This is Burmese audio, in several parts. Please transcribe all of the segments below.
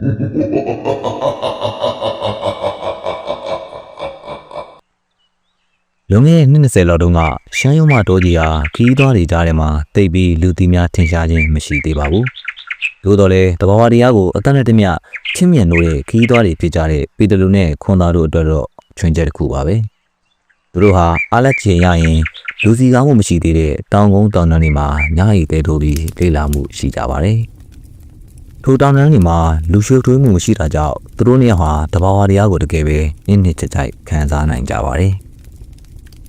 လွန်ခဲ့တဲ့နှစ်20လောက်တုန်းကရှမ်းရုံးမတော်ကြီးဟာခီးသွားတွေကြားထဲမှာတိတ်ပြီးလူတီများထင်ရှားခြင်းမရှိသေးပါဘူး။သို့တော်လည်းတဘာဝတရားကိုအသက်နဲ့တမျှချင်းမြင်လို့တဲ့ခီးသွားတွေဖြစ်ကြတဲ့ပီတလူနဲ့ခွန်သားတို့အတွက်တော့ချွင်းချက်တစ်ခုပါပဲ။သူတို့ဟာအားလက်ချင်ရရင်လူစီကားမှုမရှိသေးတဲ့တောင်ကုန်းတောင်တန်းတွေမှာညရီတဲထိုးပြီးလေ့လာမှုရှိကြပါတယ်။ ထိုတောင်တန်းတွေမှာလူရွှေထွေးမှုမရှိတာကြောင့်သူတို့နှစ်ယောက်ဟာတဘာဝတရားကိုတကယ်ပဲနစ်နစ်ချစ်ချိုက်ခံစားနိုင်ကြပါတယ်။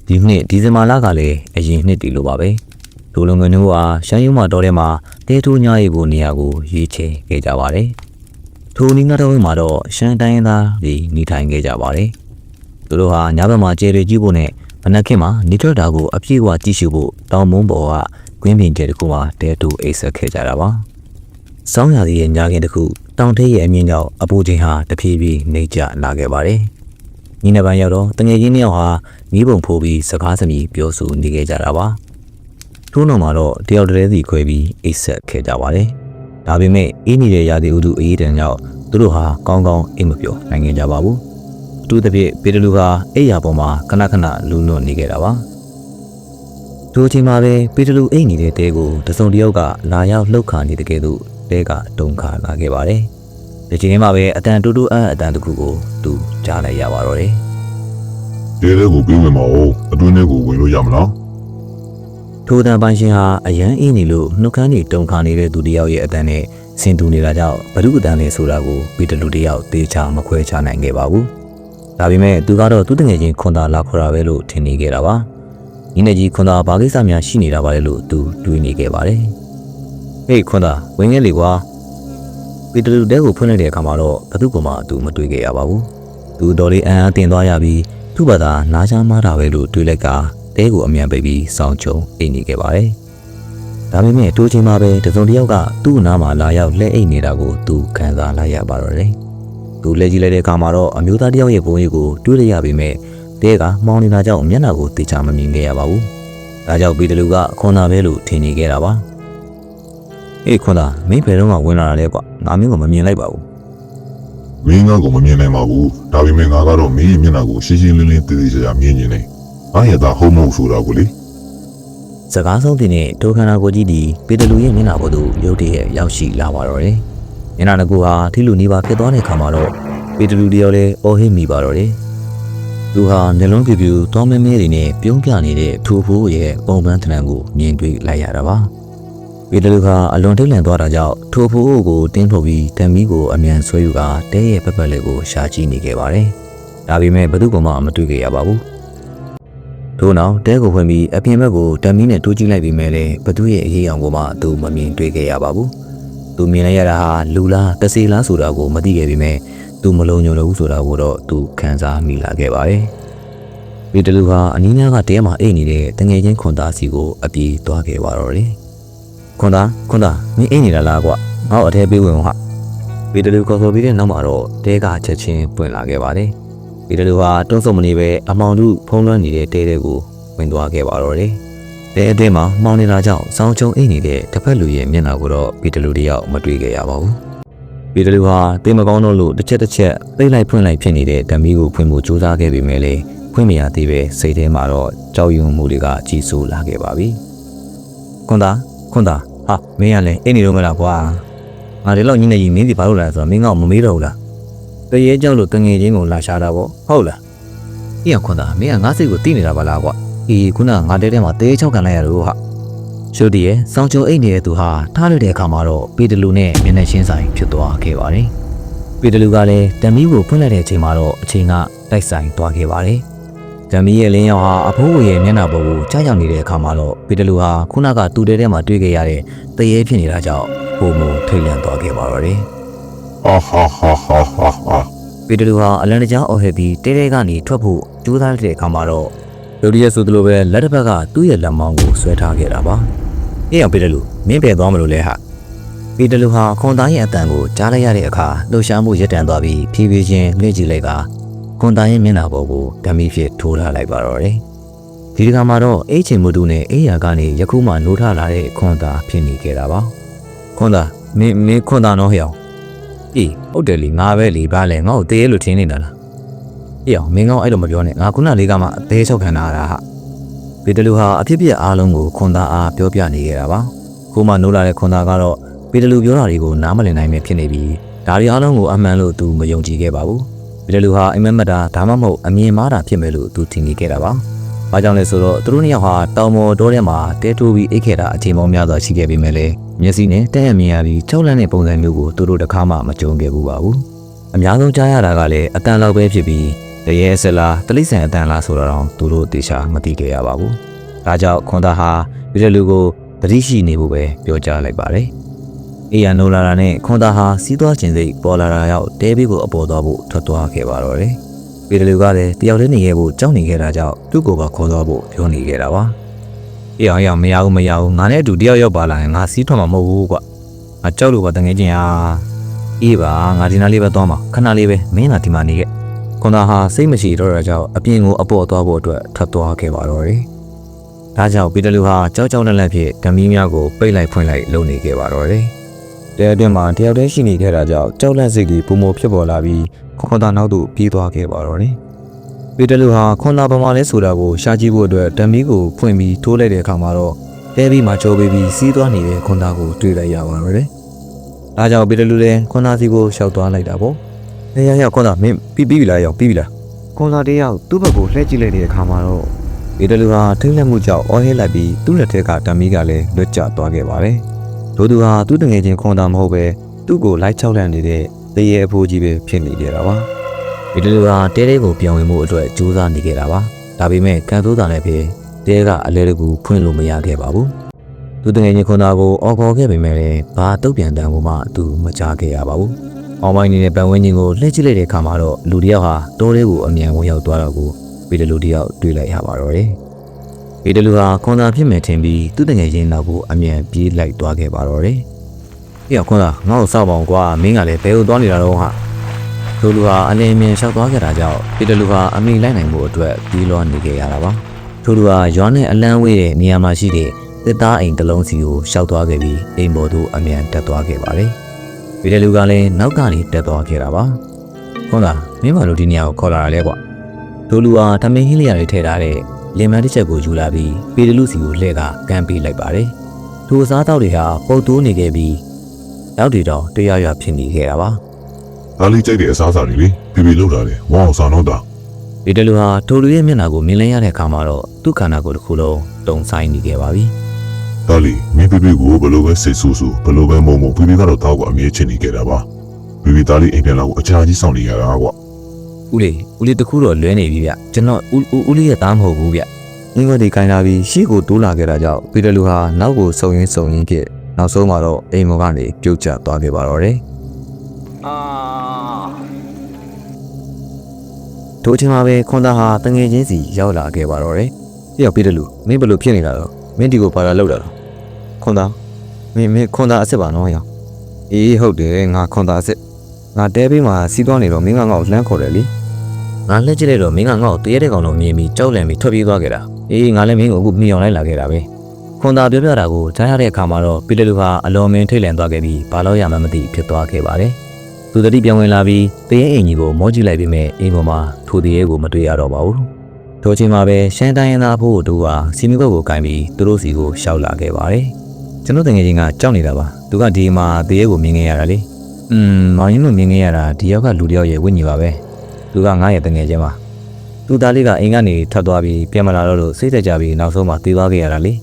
ဒီနှစ်ဒီဇင်ဘာလကလည်းအရင်နှစ်တည်လိုပါပဲဒိုလုံငွေတို့ဟာရှမ်းရုံးမတော်ထဲမှာတဲထိုးညရီကိုနေရာကိုရွေးချယ်ခဲ့ကြပါတယ်ထိုနီးနားတော်မှာတော့ရှမ်းတိုင်းရင်းသားတွေနေထိုင်ခဲ့ကြပါတယ်သူတို့ဟာညဘက်မှာကျေတွေကြီးဖို့နဲ့မနက်ခင်းမှာနေထွက်တာကိုအပြည့်အဝကြည့်ရှုဖို့တောင်မုံပေါ်ကကွင်းပြင်ကျဲတစ်ခုမှာတဲထိုးအိတ်ဆက်ခဲ့ကြတာပါ စောင်းရည်ရဲ့ညာခင်တစ်ခုတောင်ထိပ်ရဲ့အမြင့်ကြောင့်အပူချိန်ဟာတဖြည်းဖြည်းနှိမ့်ကျလာခဲ့ပါတယ်ညီနပန်းရောက်တော့တငယ်ချင်းနှစ်ယောက်ဟာမိဘုံဖိုးပြီးစကားစမြည်ပြောဆိုနေခဲ့ကြတာပါထိုးနှောင်မှာတော့တယောက်တည်းစီခွဲပြီးအိတ်ဆက်ခဲ့ကြပါတယ်ဒါပေမဲ့အင်းနေတဲ့ရာသီဥတုအေးတန်ကြောင့်သူတို့ဟာကောင်းကောင်းအိမ်မပြောနိုင်ခဲ့ကြပါဘူးအထူးသဖြင့်ပေတလူကအိမ်ယာပေါ်မှာခဏခဏလူးလွတ်နေခဲ့တာပါထိုအချိန်မှာပဲပေတလူအိမ်နေတဲ့တဲကိုတစုံတစ်ယောက်ကလာရောက်လှုပ်ခါနေတဲ့ကဲ့သို့ တဲကတုံခါလာခဲ့ပါတယ်ဒီချိန်မှာပဲအတန်တူတူအန်အတန်တစ်ခုကိုသူကြားလိုက်ရပါတော့တယ်တဲတဲကိုပြေးဝင်မအောင်အတွင်းထဲကိုဝင်လို့ရမလား။ထိုတန်ပိုင်ရှင်ဟာအရန်အင်းနေလို့နှုတ်ခမ်းကြီးတုံခါနေတဲ့သူတစ်ယောက်ရဲ့အတန်နဲ့ဆင်တူနေတာကြောင့်ဘ누구အတန်လဲဆိုတာကိုပီတလူတစ်ယောက်သေချာမခွဲခြားနိုင်ခဲ့ပါဘူး။ဒါပေမဲ့သူကတော့သူတငယ်ချင်းခွန်သာလာခေါ်တာပဲလို့ထင်နေခဲ့တာပါ။ညီနေကြီးခွန်သာဘာကိစ္စများရှိနေတာပါလဲလို့သူတွေးနေခဲ့ပါတယ်။ ဟေးခွန်သာဝင်ခဲ့လေကွာပီတလူတဲကိုဖွင့်လိုက်တဲ့အခါမှာတော့ဘသူကမှသူမတွေးခဲ့ရပါဘူး။သူတော်လေးအန်အားတင်သွားရပြီးသူ့ဘာသာနားချမ်းမားတာပဲလို့တွေးလိုက်ကတဲကိုအမြန်ပိတ်ပြီးစောင်းချုံအိတ်နေခဲ့ပါတယ်။ဒါပေမဲ့တိုးချင်းမှာပဲတစုံတစ်ယောက်ကသူ့အနားမှာလာရောက်လက်အိတ်နေတာကိုသူခံစားလိုက်ရပါတော့တယ်။သူလက်ကြည့်လိုက်တဲ့အခါမှာတော့အမျိုးသားတစ်ယောက်ရဲ့ပုံရိပ်ကိုတွေးလိုက်ရပေမဲ့တဲကမောင်းနေတာကြောင့်မျက်နှာကိုတေချာမမြင်ခဲ့ရပါဘူး။ဒါကြောင့်ပီတလူကခွန်သာပဲလို့ထင်နေခဲ့တာပါ။ အေးခွန်သာမင်းဘယ်တော့မှဝင်လာတာလဲကွာ။ငါမင်းကမမြင်လိုက်ပါဘူးမင်းကတော့မမြင်နိုင်ပါဘူးဒါပေမဲ့ငါကတော့မင်းရဲ့မျက်နှာကိုရှင်းရှင်းလင်းလင်းသိသိချာချာမြင်နေတယ်အားရတာဟုတ်မဟုတ်ဆိုတာကိုလေ။စကားဆုံးတင်တဲ့ဒိုခန္ဓာကိုကြီးဒီပီတလူရဲ့မျက်နှာပေါ်သို့ရုတ်တရက်ရောက်ရှိလာပါတော့တယ်။မျက်နှာတစ်ခုဟာထီလူနေပါဖြစ်သွားတဲ့အခါမှာတော့ပီတလူတယောက်လည်းအော်ဟစ်မိပါတော့တယ်။သူဟာနှလုံးပြူပြူတောင်းမဲမဲတွေနဲ့ပြုံးပြနေတဲ့ထူဖိုးရဲ့ပုံပန်းထဏန်ကိုမြင်တွေ့လိုက်ရတာပါ။ ပီတလူဟာအလွန်ထိတ်လန့်သွားတာကြောင့်ထူဖိုးကိုတင်းထုတ်ပြီးတံမီကိုအမြန်ဆွဲယူကာတဲရဲ့ပက်ပက်လေးကိုရှာကြည့်နေခဲ့ပါတယ်။ဒါပေမဲ့ဘယ်သူမှမတွေ့ခဲ့ရပါဘူး။ထို့နောက်တဲကိုဖွင့်ပြီးအပြင်ဘက်ကိုတမီးနဲ့တိုးကြည့်လိုက်ပြီးမဲ့လည်းဘသူရဲ့အရေးအောင်ကိုမှသူမမြင်တွေ့ခဲ့ရပါဘူး။သူမြင်လိုက်ရတာဟာလူလားတစီလားဆိုတာကိုမသိခဲ့ပေမဲ့သူမလုံးညုံလို့ဘူးဆိုတာကိုတော့သူခံစားမိလာခဲ့ပါတယ်။ဗီတလူဟာအနီးနားကတဲမှာအိတ်နေတဲ့တငယ်ချင်းခွန်သားစီကိုအပြေးသွားခဲ့ပါတော့တယ်။ ခွန်သားခွန်သားမင်းအိတ်နေတာလားကွ။ငါ့ကိုအထဲပေးဝင်ဟာ။ဗီတလူခေါ်ဆိုပြီးတဲ့နောက်မှာတော့တဲကချက်ချင်းပွင့်လာခဲ့ပါတယ်။ဒီလိုဟာတုံးစုံမနေပဲအမောင်တို့ဖုံးလွှမ်းနေတဲ့တဲတဲကိုဝင်သွားခဲ့ပါတော့တယ်။တဲအတွင်းမှာမှောင်နေတာကြောင့်စောင်းချုံအိတ်နေတဲ့တစ်ဖက်လူရဲ့မျက်နှာကိုတော့ဗီတလူတယောက်မတွေ့ခဲ့ရပါဘူး။ဗီတလူဟာတေးမကောင်းတော့လို့တစ်ချက်တစ်ချက်သိမ့်လိုက်ဖွင့်လိုက်ဖြစ်နေတဲ့ဓမီကိုဖွင့်ဖို့ကြိုးစားခဲ့ပေမဲ့လည်းဖွင့်မရသေးပဲစိတ်ထဲမှာတော့ကြောက်ရွံ့မှုတွေကကြီးစိုးလာခဲ့ပါပြီ။ခွန်သားခွန်သား ဟာမင်းကလည်းအိတ်နေတော့မလားကွာ။ငါဒီလောက်ညနေကြီးမင်းစီဘာလို့လာလဲဆိုတော့မင်းကမမေးတော့ဘူးလား။တရေကြောက်လို့တငယ်ချင်းကိုလာရှာတာပေါ့ဟုတ်လားအေးခွန်သားမင်းကငါစိတ်ကိုတိနေတာပါလားကွာအေးခုနကငါတဲထဲမှာတဲချောက်ကန်လိုက်ရလို့ဟာရှုပ်တည်းရဲ့စောင်းချုံအိတ်နေတဲ့သူဟာထားလိုက်တဲ့အခါမှာတော့ပေတလူနဲ့မျက်နှာချင်းဆိုင်ဖြစ်သွားခဲ့ပါတယ်ပေတလူကလည်းတမီးကိုဖွင့်လိုက်တဲ့အချိန်မှာတော့အချိန်ကတိုက်ဆိုင်သွားခဲ့ပါတယ် တမီးရဲ့လင်းရောက်ဟာအဖိုးကိုရဲ့မျက်နှာပေါ်ကိုကြားရောက်နေတဲ့အခါမှာတော့ပေတလူဟာခုနကသူ့တဲထဲမှာတွေ့ခဲ့ရတဲ့တရေဖြစ်နေတာကြောင့်ပုံမထိတ်လန့်သွားခဲ့ပါတော့တယ်ဟာဟာဟာဟာဟာဟာပီတလူဟာအလန်တကြားအော်ဟစ်ပြီးတဲတဲကနေထွက်ဖို့ကြိုးစားတဲ့အခါမှာတော့လူဒီရဲ့ဆိုသလိုပဲလက်တစ်ဖက်ကသူ့ရဲ့လက်မောင်းကိုဆွဲထားခဲ့တာပါ။အေးအောင်ပီတလူမင်းပဲသွားမလို့လဲဟာ။ပီတလူဟာခွန်သားရဲ့အတန်ကိုကြားလိုက်ရတဲ့အခါလှူရှားမှုရပ်တန့်သွားပြီးဖြည်းဖြည်းချင်းမြင့်ကြည့်လိုက်က ခွန်သားရဲ့မျက်နှာပေါ်ကိုဓမီဖြစ်ထိုးထားလိုက်ပါတော့တယ်။ဒီဒီကမှာတော့အိတ်ချင်မှုတူနဲ့အေးရာကနေယခုမှနိုးထလာတဲ့ခွန်သားဖြစ်နေခဲ့တာပါ။ခွန်သားမင်းမင်းခွန်သားနော်ဟျောင်အေးဟုတ်တယ်လေငါပဲလေဘာလဲငါ့ကိုတရေလို့ထင်းနေတာလားအေးအောင်မင်းကောင်အဲ့လိုမပြောနဲ့ငါခုနလေးကမှအသေးချုပ်ခံတာဟာပေတလူဟာအဖြစ်ပြက်အားလုံးကိုခွန်သားအားပြောပြနေခဲ့တာပါခုမှနိုးလာတဲ့ခွန်သားကတော့ပေတလူပြောတာတွေကိုနားမလည်နိုင်ပဲဖြစ်နေပြီးဒါတွေအားလုံးကိုအမှန်လို့သူမယုံကြည်ခဲ့ပါဘူး ပေတလူဟာအိမ်မက်မက်တာဒါမှမဟုတ်အမြင်မှားတာဖြစ်မယ်လို့သူထင်နေခဲ့တာပါဘာကြောင့်လဲဆိုတော့သူတို့နှစ်ယောက်ဟာတောင်ပေါ်တောထဲမှာတဲထိုးပြီးအိတ်ခဲ့တာအချိန်ပေါင်းများစွာရှိခဲ့ပေမဲ့လည်းမျက်စိနဲ့တဲ့ရမြင်ရပြီးကြောက်လန့်တဲ့ပုံစံမျိုးကိုသူတို့တစ်ခါမှမကြုံခဲ့ဘူးပါဘူးအများဆုံးကြားရတာကလည်းအတန်လောက်ပဲဖြစ်ပြီးတရေဆလာတလိษံအတန်လားဆိုတော့သူတို့တေချာမသိခဲ့ရပါဘူးဒါကြောင့်ခွန်သားဟာဒီတဲ့လူကိုတတိရှိနေဖို့ပဲပြောကြားလိုက်ပါတယ် အေးရနိုလာတာနဲ့ခွန်သားဟာစီးသွားခြင်းစိတ်ပေါ်လာတာရောက်တဲဘေးကိုအပေါ်သွားဖို့ထွက်သွားခဲ့ပါတော့တယ်ပေတလူကလည်းတယောက်တည်းနေရဖို့ကြောက်နေခဲ့တာကြောင့်သူ့ကိုပါခေါ်သွားဖို့ပြောနေခဲ့တာပါအေးအောင်အောင်မရဘူးမရဘူးငါနဲ့အတူတယောက်ရောက်ပါလာရင်ငါစီးထွက်မှာမဟုတ်ဘူးကွငါကြောက်လို့ပါတငယ်ချင်းဟာအေးပါငါဒီနားလေးပဲသွားမှာခဏလေးပဲမင်းလာဒီမှာနေခဲ့ခွန်သားဟာစိတ်မရှိတော့တာကြောင့်အပြင်ကိုအပေါ်သွားဖို့အတွက်ထွက်သွားခဲ့ပါတော့တယ်ဒါကြောင့်ပေတလူဟာကြောက်ကြောက်လန့်လန့်ဖြစ်ဓမီများကိုပိတ်လိုက်ဖွင့်လိုက်လုပ်နေခဲ့ပါတော့တယ် တဲအတွင်းမှာတယောက်တည်းရှိနေခဲ့တာကြောင့်ကြောက်လန့်စိတ်ကြီးပုံမဖြစ်ပေါ်လာပြီးခွန်သားနောက်သို့ပြေးသွားခဲ့ပါတော့တယ်ပေတလူဟာခွန်သားပမာလဲဆိုတာကိုရှာကြည့်ဖို့အတွက်ဓမီကိုဖွင့်ပြီးထိုးလိုက်တဲ့အခါမှာတော့တဲပြီးမှချိုးပေးပြီးစီးသွားနေတဲ့ခွန်သားကိုတွေ့လိုက်ရပါတော့တယ်ဒါကြောင့်ပေတလူလည်းခွန်သားစီကိုရှောက်သွားလိုက်တာပေါ့။အေးရရခွန်သားမင်းပြီးပြီးပြီလားရောက်ပြီးပြီလား။ခွန်သားတယောက်သူ့ဘက်ကိုလှည့်ကြည့်လိုက်တဲ့အခါမှာတော့ပေတလူဟာထိမ့်လက်မှုကြောင့်အော်ဟဲလိုက်ပြီးသူ့လက်ထက်ကဓမီကလည်းလွတ်ကျသွားခဲ့ပါတယ်။ ဒို့သူဟာသူ့တငယ်ချင်းခွန်သားမဟုတ်ပဲသူ့ကိုလိုက်ချောက်လန့်နေတဲ့တရေအဖိုးကြီးပဲဖြစ်နေကြတာပါ။ပေတလူဟာတဲတဲကိုပြောင်းဝင်မှုအတွက်ကြိုးစားနေခဲ့တာပါ။ဒါပေမဲ့ခံသိုးတာလည်းပဲတဲကအလဲတကူဖွင့်လို့မရခဲ့ပါဘူး။သူတငယ်ချင်းခွန်သားကိုအော်ခေါ်ခဲ့ပေမဲ့လည်းဘာတုတ်ပြန်တန်ဖို့မှသူမကြားခဲ့ရပါဘူး။အောင်မိုင်းနေတဲ့ပန်ဝင်းချင်းကိုလှည့်ကြည့်လိုက်တဲ့အခါမှာတော့လူတစ်ယောက်ဟာတိုးလေးကိုအမြန်ဝင်ရောက်သွားတော့ကိုပေတလူတစ်ယောက်တွေ့လိုက်ရပါတော့တယ်။ ပေတလူဟာခွန်သားဖြစ်မယ်ထင်ပြီးသူတငယ်ချင်းနောက်ကိုအမြန်ပြေးလိုက်သွားခဲ့ပါတော့တယ်။အေးခွန်သားငါ့ကိုစောက်ပါအောင်ကွာမင်းကလည်းဘယ်ကိုသွားနေတာတော့ဟာ။သူလူဟာအလင်းမြင်လျှောက်သွားခဲ့တာကြောင့်ပေတလူဟာအမိလိုက်နိုင်မှုအတွက်ပြီးလွှားနေခဲ့ရတာပါ။သူလူဟာရွာနဲ့အလန်းဝေးတဲ့နေရာမှာရှိတဲ့တစ်သားအိမ်တစ်လုံးစီကိုရှောက်သွားခဲ့ပြီးအိမ်ပေါ်သို့အမြန်တက်သွားခဲ့ပါတယ်။ပေတလူကလည်းနောက်ကနေတက်သွားခဲ့တာပါ။ခွန်သားမင်းမလို့ဒီနေရာကိုခေါ်လာတာလဲကွာ။သူလူဟာထမင်းဟင်းလျာတွေထည့်ထားတဲ့ လင်မန်းတစ်ချက်ကိုယူလာပြီးပေတလူစီကိုလှည့်ကကမ်းပေးလိုက်ပါတယ်။သူအစားတောက်တွေဟာပုတ်တိုးနေခဲ့ပြီးနောက်တွေတော့တရားရဖြစ်နေခဲ့တာပါ။ဒါလေးကြိုက်တဲ့အစားအစာတွေလေဖေဖေလောက်လာတယ်ဝအောင်ဆောင်တော့တာဒီတလူဟာထိုလူရဲ့မျက်နှာကိုမြင်လဲရတဲ့အခါမှာတော့သူ့ခန္ဓာကိုယ်တစ်ခုလုံးတုံဆိုင်နေခဲ့ပါပြီဒါလီမင်းဖေဖေကိုဘယ်လိုပဲစိတ်ဆူဆူဘယ်လိုပဲမုံမုံဖေဖေကတော့တောက်ကိုအမြဲချင်နေခဲ့တာပါဖေဖေသားလေးအိမ်ပြန်လာကိုအချာကြီးဆောင်နေရတာကွာ။ဦးလေး ဦးလေးတစ်ခုတော့လွဲနေပြီဗျ။ကျွန်တော်ဦးဦးဦးလေးရဲ့သားမဟုတ်ဘူးဗျ။အင်းကဒီခိုင်းလာပြီးရှေ့ကိုတိုးလာခဲ့တာကြောင့်ပီတလူဟာနောက်ကိုစုံရင်းစုံရင်းဖြစ်နောက်ဆုံးမှာတော့အိမ်မော်ကနေပြုတ်ကျသွားခဲ့ပါတော့တယ်။အာတို့ချင်းမှာပဲခွန်သားဟာတငယ်ချင်းစီရောက်လာခဲ့ပါတော့တယ်။ဒီရောက်ပီတလူမင်းဘယ်လိုဖြစ်နေတာတော့မင်းဒီကိုပါလာလောက်တာတော့ခွန်သားမင်းမင်းခွန်သားအစ်စ်ပါနော်ရောအေးဟုတ်တယ်ငါခွန်သားအစ်စ်ငါတဲဘေးမှာစီးသွားနေတော့မင်းကငါ့ကိုလှမ်းခေါ်တယ်လေ ငါလှည့်ကြည့်လိုက်တော့မင်းကငါ့ကိုတရေတဲ့ကောင်လုံးမြင်ပြီးကြောက်လန့်ပြီးထွက်ပြေးသွားခဲ့တာအေးငါလည်းမင်းကိုအခုမြင်အောင်လိုက်လာခဲ့တာပဲခွန်သာပြောပြတာကိုကြားရတဲ့အခါမှာတော့ပီတလူဟာအလွန်မင်းထိတ်လန့်သွားခဲ့ပြီးဘာလို့ရမှန်းမသိဖြစ်သွားခဲ့ပါတယ်သူတတိပြောင်းဝင်လာပြီးတရေအင်ကြီးကိုမောကြည့်လိုက်ပြီးမဲ့အိမ်ပေါ်မှာထိုတရေကိုမတွေ့ရတော့ပါဘူးထိုချိန်မှာပဲရှမ်းတိုင်းရင်းသားဖို့တို့ဟာစီမီဘက်ကိုကင်ပြီးသူတို့စီကိုရှောက်လာခဲ့ပါတယ်ကျွန်တော်တငယ်ချင်းကကြောက်နေတာပါသူကဒီမှာတရေကိုမြင်ခဲ့ရတာလေอืมမောင်ရင်တို့မြင်ခဲ့ရတာဒီယောက်ကလူတစ်ယောက်ရဲ့ဝိညာဉ်ပါပဲ သူကငါ့ရဲ့တငယ်ချင်းပါသူသားလေးကအိမ်ကနေထွက်သွားပြီးပြန်မလာတော့လို့စိတ်သက်ကြပြီးနောက်ဆုံးမှတေးသွားခဲ့ရတာလေ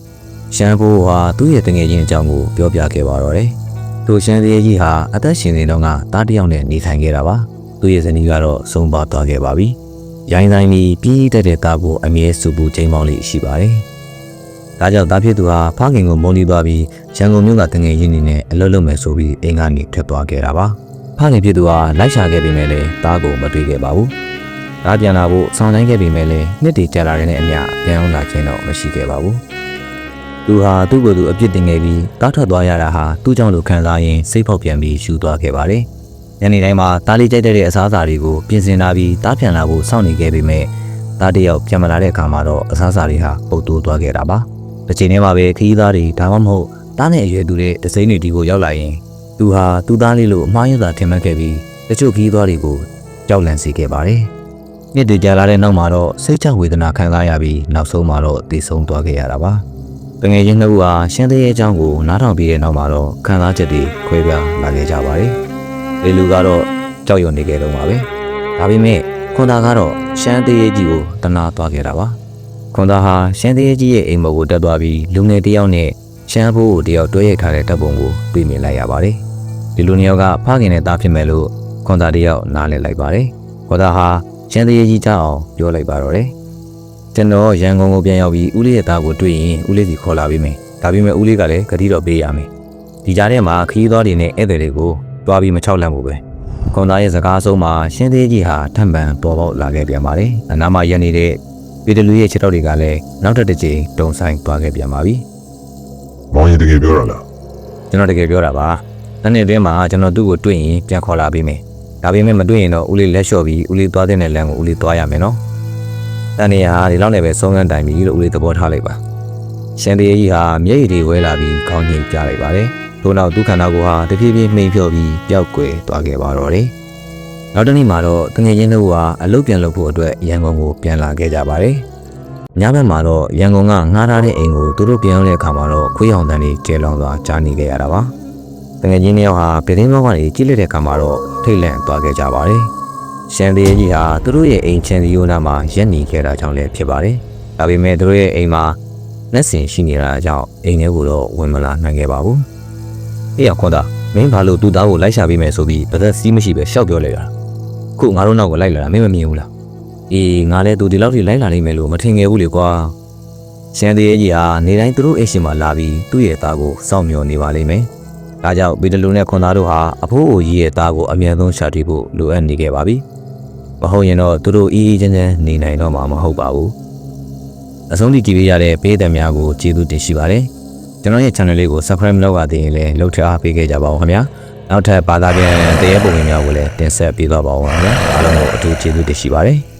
ရှမ်းဖိုးဟာသူ့ရဲ့တငယ်ချင်းအကြောင်းကိုပြောပြခဲ့ပါတော့တယ်သူရှမ်းသေးကြီးဟာအသက်ရှင်နေတော့ကတားတစ်ယောက်နဲ့နေထိုင်ခဲ့တာပါသူ့ရဲ့ဇနီးကတော့ဆုံးပါသွားခဲ့ပါပြီရိုင်းဆိုင်ပြီးပြီးတက်တဲ့သားကိုအမြဲစုပူချိန်ပေါင်းလေးရှိပါတယ်ဒါကြောင့်တားဖြစ်သူဟာဖခင်ကိုမုန်းတီးသွားပြီးရန်ကုန်မြို့ကတငယ်ချင်းနေနဲ့အလုပ်လုပ်မယ်ဆိုပြီးအိမ်ကနေထွက်သွားခဲ့တာပါ ဖခင်ဖြစ်သူဟာလိုက်ရှာခဲ့ပေမဲ့လည်းတားကိုမတွေ့ခဲ့ပါဘူး။ဒါပြန်လာဖို့ဆောင်တိုင်းခဲ့ပေမဲ့လည်းနှစ်တည်ကြာလာတဲ့နဲ့အမျှပြန်အောင်လာခြင်းတော့မရှိခဲ့ပါဘူး။သူဟာသူ့ကိုယ်သူအပြစ်တင်ခဲ့ပြီးတားထွက်သွားရတာဟာသူ့ကြောင့်လို့ခံစားရင်စိတ်ဖောက်ပြန်ပြီးယူသွားခဲ့ပါတယ်။ညနေတိုင်းမှာတားလေးကြိုက်တဲ့အစားအစာတွေကိုပြင်ဆင်လာပြီးတားပြန်လာဖို့စောင့်နေခဲ့ပေမဲ့တားတယောက်ပြန်မလာတဲ့အခါမှာတော့အစားအစာတွေဟာပုတ်တိုးသွားခဲ့တာပါ။တစ်ချိန်တည်းမှာပဲခရီးသားတွေဒါမှမဟုတ်တားနဲ့အရွယ်သူတွေတစိမ့်တွေဒီကိုရောက်လာရင် သူဟာသူ့သားလေးလိုအမှားယွင်းစွာထင်မှတ်ခဲ့ပြီးတချို့ခီးသွားတွေကိုကြောက်လန့်စေခဲ့ပါတယ်။မြစ်တွေကြာလာတဲ့နောက်မှာတော့စိတ်ချဝေဒနာခံစားရပြီးနောက်ဆုံးမှာတော့တည်ဆုံသွားခဲ့ရတာပါ။တငယ်ချင်းနှစ်ဦးဟာရှမ်းသေးရဲ့အကြောင်းကိုနားထောင်ပြီးတဲ့နောက်မှာတော့ခံစားချက်တွေခွဲပြားလာခဲ့ကြပါတယ်။လေလူကတော့ကြောက်ရွံ့နေခဲ့တော့ပါပဲ။ဒါပေမဲ့ခွန်သားကတော့ရှမ်းသေးရဲ့ကြီးကိုတနာသွားခဲ့တာပါ။ခွန်သားဟာရှမ်းသေးရဲ့ကြီးရဲ့အိမ်မော်ကိုတက်သွားပြီးလူငယ်တစ်ယောက်နဲ့ရှမ်းဖိုးကိုတယောက်တွဲရိုက်ထားတဲ့တပ်ပုံကိုတွေ့မြင်လိုက်ရပါတယ်။ ဒီလူနှစ်ယောက်ကဖခင်နဲ့သားဖြစ်မဲ့လို့ခွန်သားတစ်ယောက်နားလည်လိုက်ပါတယ်။ခွန်သားဟာရှမ်းသေးရဲ့ကြီးကြောက်အောင်ပြောလိုက်ပါတော့တယ်။ကျွန်တော်ရန်ကုန်ကိုပြန်ရောက်ပြီးဦးလေးရဲ့သားကိုတွေ့ရင်ဦးလေးစီခေါ်လာပေးမယ်။ဒါပေမဲ့ဦးလေးကလည်းဂတိတော့ပေးရမယ်။ဒီကြားထဲမှာခရီးသွားတွေနဲ့ဧည့်သည်တွေကိုတွားပြီးမချောက်လန့်ဘူးပဲ။ခွန်သားရဲ့စကားဆုံးမှာရှင်းသေးကြီးဟာထပ်ပံပေါ်ပေါက်လာခဲ့ပြန်ပါတယ်။အနားမှာရက်နေတဲ့ပေတလူရဲ့ခြေထောက်တွေကလည်းနောက်ထပ်တစ်ကြိမ်တုံဆိုင်သွားခဲ့ပြန်ပါပြီ။မောင်ရင်တကယ်ပြောရလားကျွန်တော်တကယ်ပြောတာပါ။ နှစ်နှစ်အတွင်းမှာကျွန်တော်သူ့ကိုတွေ့ရင်ပြန်ခေါ်လာပေးမယ်။ဒါပေမဲ့မတွေ့ရင်တော့ဦးလေးလက်လျှော့ပြီးဦးလေးသွားတဲ့လမ်းကိုဦးလေးသွားရမယ်နော်။တန်နေဟာဒီလောက်နဲ့ပဲဆုံးခန်းတိုင်ပြီလို့ဦးလေးသဘောထားလိုက်ပါ။ရှင်သေးကြီးဟာမျက်ရည်တွေဝဲလာပြီးခေါင်းကြီးပြလိုက်ပါတယ်။ထို့နောက်ဒုက္ခနာကိုဟာတဖြည်းဖြည်းမှိန်ဖြော်ပြီးပျောက်ကွယ်သွားခဲ့ပါတော့တယ်။နောက်တစ်နေ့မှာတော့တငယ်ချင်းတို့ဟာအလုပ်ပြန်လုပ်ဖို့အတွက်ရန်ကုန်ကိုပြန်လာခဲ့ကြပါတယ်။ညဘက်မှာတော့ရန်ကုန်ကငှားထားတဲ့အိမ်ကိုသူတို့ပြန်ရောက်တဲ့အခါမှာတော့ခွေးအောင်တန်းလေးကျဲလောင်စွာကြားနေခဲ့ရတာပါ။ တငယ်ချင်းတယောက်ဟာဗီဒင်းဘောကနေကြည့်လိုက်တဲ့အခါမှာတော့ထိတ်လန့်သွားခဲ့ကြပါတယ်။ရှန်သေးကြီးဟာသူတို့ရဲ့အိမ်ချန်စီယိုနာမှာရက်နေခဲ့တာကြောင့်လည်းဖြစ်ပါတယ်။ဒါပေမဲ့သူတို့ရဲ့အိမ်မှာလက်စင်ရှိနေတာကြောင့်အိမ်ထဲကိုတော့ဝင်မလာနိုင်ခဲ့ပါဘူး။အေးရခွန်သားမင်းဘာလို့သူ့သားကိုလိုက်ရှာပေးမယ်ဆိုပြီးပါသက်စီးမရှိပဲရှောက်ပြောလိုက်တာ။ခုငါတို့နောက်ကိုလိုက်လာတာမင်းမမြင်ဘူးလား။အေးငါလည်းသူဒီလောက်ထိလိုက်လာနိုင်မယ်လို့မထင်ခဲ့ဘူးလေကွာ။ရှန်သေးကြီးဟာနေတိုင်းသူတို့အိမ်ရှင်မှာလာပြီးသူ့ရဲ့သားကိုစောင့်မျှော်နေပါလိမ့်မယ်။ ဒါကြောင့်ဗီဒလူနဲ့ခွန်သားတို့ဟာအဖိုးအိုကြီးရဲ့သားကိုအမြန်ဆုံးရှာတွေ့ဖို့လိုအပ်နေခဲ့ပါပြီ။မဟုတ်ရင်တော့သူတို့အေးအေးချမ်းချမ်းနေနိုင်တော့မှာမဟုတ်ပါဘူး။အဆုံးထိကြည့်ပေးရတဲ့ပေးသက်များကိုကျေးဇူးတင်ရှိပါတယ်။ကျွန်တော်ရဲ့ channel လေးကို subscribe မလုပ်ရသေးရင်လည်းလုပ်ထအားပေးခဲ့ကြပါဦးခင်ဗျာ။နောက်ထပ်ဘာသာပြန်တရေပုံများကိုလည်းတင်ဆက်ပေးသွားပါဦးခင်ဗျာ။အားလုံးကိုအထူးကျေးဇူးတင်ရှိပါတယ်။